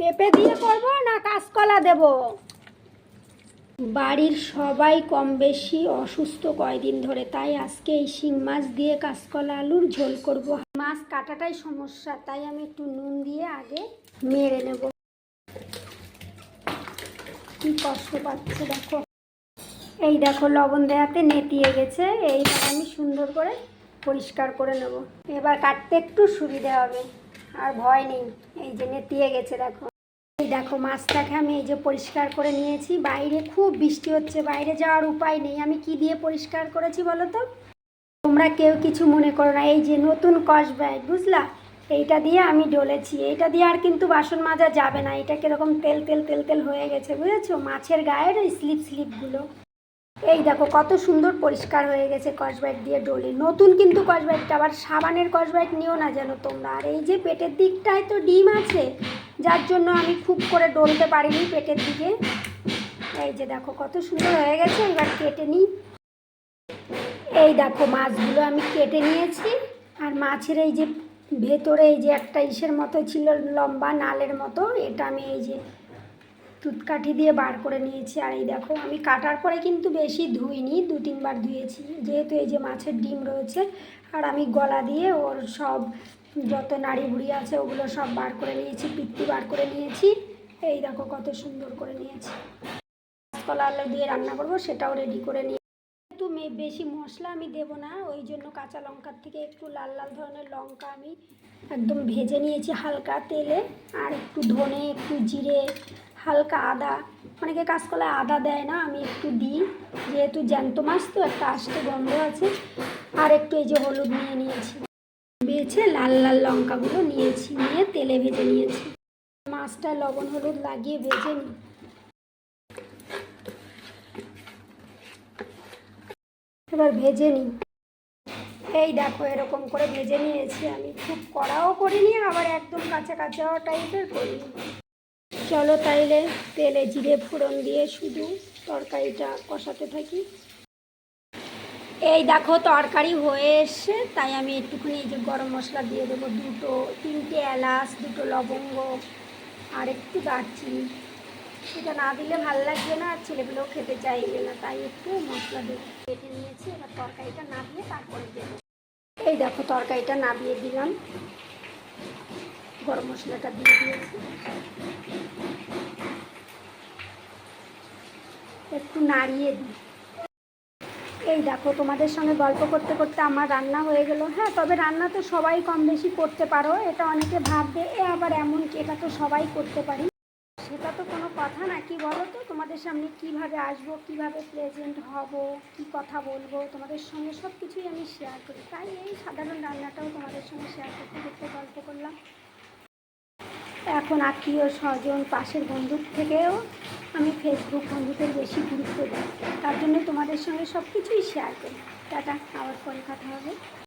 পেঁপে দিয়ে করব না কাঁচকলা দেব? বাড়ির সবাই কম বেশি অসুস্থ কয়দিন ধরে, তাই আজকে এই শিং মাছ দিয়ে কাঁচকলা আলুর ঝোল করব। মাছ কাটাটাই সমস্যা, তাই আমি একটু নুন দিয়ে আগে মেরে নেব। কি কষ্ট পাচ্ছে দেখো। এই দেখো, লবণ দেওয়াতে নেতিয়ে গেছে, এইবার আমি সুন্দর করে পরিষ্কার করে নেব। এবার কাটতে একটু সুবিধা হবে, আর ভয় নেই, এই যে নেতিয়ে গেছে দেখো। দেখো, মাছটাকে আমি এই যে পরিষ্কার করে নিয়েছি। বাইরে খুব বৃষ্টি হচ্ছে, বাইরে যাওয়ার উপায় নেই। আমি কি দিয়ে পরিষ্কার করেছি বলো তো? তোমরা কেউ কিছু মনে করো না। এই যে নতুন কস ব্রাইট বুঝলা? এইটা দিয়ে আমি ডলেছি। এইটা দিয়ে আর কিন্তু বাসন মাজা যাবে না। এটা কীরকম তেল তেল তেল তেল হয়ে গেছে, বুঝেছ? মাছের গায়ের ওই স্লিপ, স্লিপগুলো। এই দেখো, কত সুন্দর পরিষ্কার হয়ে গেছে কসবাইট দিয়ে ডলে। নতুন কিন্তু কসবাইটটা আবার সাবানের কসবাইট নিও না যেন তোমরা। আর এই যে পেটের দিকটায় তো ডিম আছে। যার জন্য আমি খুব করে ডলতে পারিনি পেটের দিকে। এই যে দেখো কত সুন্দর হয়ে গেছে, এবার কেটে নিই। এই দেখো মাছগুলো আমি কেটে নিয়েছি, আর মাছের এই যে ভেতরে এই যে একটা ইসের মতো ছিল, লম্বা নালের মতো, এটা আমি এই যে তুতকাঠি দিয়ে বার করে নিয়েছি। আর এই দেখো আমি কাটার পরে কিন্তু বেশি ধুইনি, দু তিনবার ধুয়েছি। যেহেতু এই যে মাছের ডিম রয়েছে, আর আমি গলা দিয়ে ওর সব যত নাড়ি বুড়ি আছে, ওগুলো সব বার করে নিয়েছি, পিত্তি বার করে নিয়েছি। এই দেখো কত সুন্দর করে নিয়েছি। কাঁচকলা আলু দিয়ে রান্না করব, সেটাও রেডি করে নিয়ে একটু বেশি মশলা আমি দেবো না, ওই জন্য কাঁচা লঙ্কার থেকে একটু লাল লাল ধরনের লঙ্কা আমি একদম ভেজে নিয়েছি হালকা তেলে, আর একটু ধনে, একটু জিরে, হালকা আদা। অনেকে কাঁচকলায় আদা দেয় না, আমি একটু দিই। যেহেতু জ্যান্ত মাছ তো, একটা আস্তে গন্ধ আছে। আর একটু এই যে হলুদ নিয়ে নিয়েছি। বেছে লাল লাল লঙ্কাগুলো নিয়েছি, নিয়ে তেলে ভেজে নিয়েছি। মাছটা লবণ হলুদ লাগিয়ে ভেজে নিই এবার ভেজে নিই এই দেখো, এরকম করে ভেজে নিয়েছি আমি। খুব কড়াও করিনি, আবার একদম কাঁচা কাঁচা টাইপের করিনি। চলো তাইলে তেলে জিরে ফোড়ন দিয়ে শুধু তরকারিটা কষাতে থাকি। এই দেখো, তরকারি হয়ে এসছে। তাই আমি একটুখানি এই যে গরম মশলা দিয়ে দেবো। দুটো, তিনটে এলাচ, দুটো লবঙ্গ আর একটু দারচিনি। সেটা না দিলে ভালো লাগবে না, আর ছেলেগুলোও খেতে চাইবে না, তাই একটু মশলা দেবো কেটে নিয়েছি। এবার তরকারিটা নামিয়ে তারপরে দেবো। এই দেখো, তরকারিটা নামিয়ে দিলাম। গরম মশলাটা দিয়ে দিয়েছি। একটু নাড়িয়ে দিই। এই দেখো, তোমাদের সঙ্গে গল্প করতে করতে আমার রান্না হয়ে গেল। হ্যাঁ তবে রান্না তো সবাই কম বেশি করতে পারো, এটা অনেকে ভাববে, এ আবার এমন কি, এটা তো সবাই করতে পারি। সেটা তো কোনো কথা না, কি বলো তো? তোমাদের সামনে কীভাবে আসব, কীভাবে প্রেজেন্ট হব, কি কথা বলব? তোমাদের সঙ্গে সব কিছুই আমি শেয়ার করি। তাই এই সাধারণ রান্নাটাও তোমাদের সঙ্গে শেয়ার করতে করতে গল্প করলাম। এখন আত্মীয় স্বজন, পাশের বন্ধুর থেকেও আমি ফেসবুক বন্ধুদের বেশি গুরুত্ব দিই। তার জন্য তোমাদের সঙ্গে সব কিছুই শেয়ার করি। টাটা, আবার পরে কথা হবে।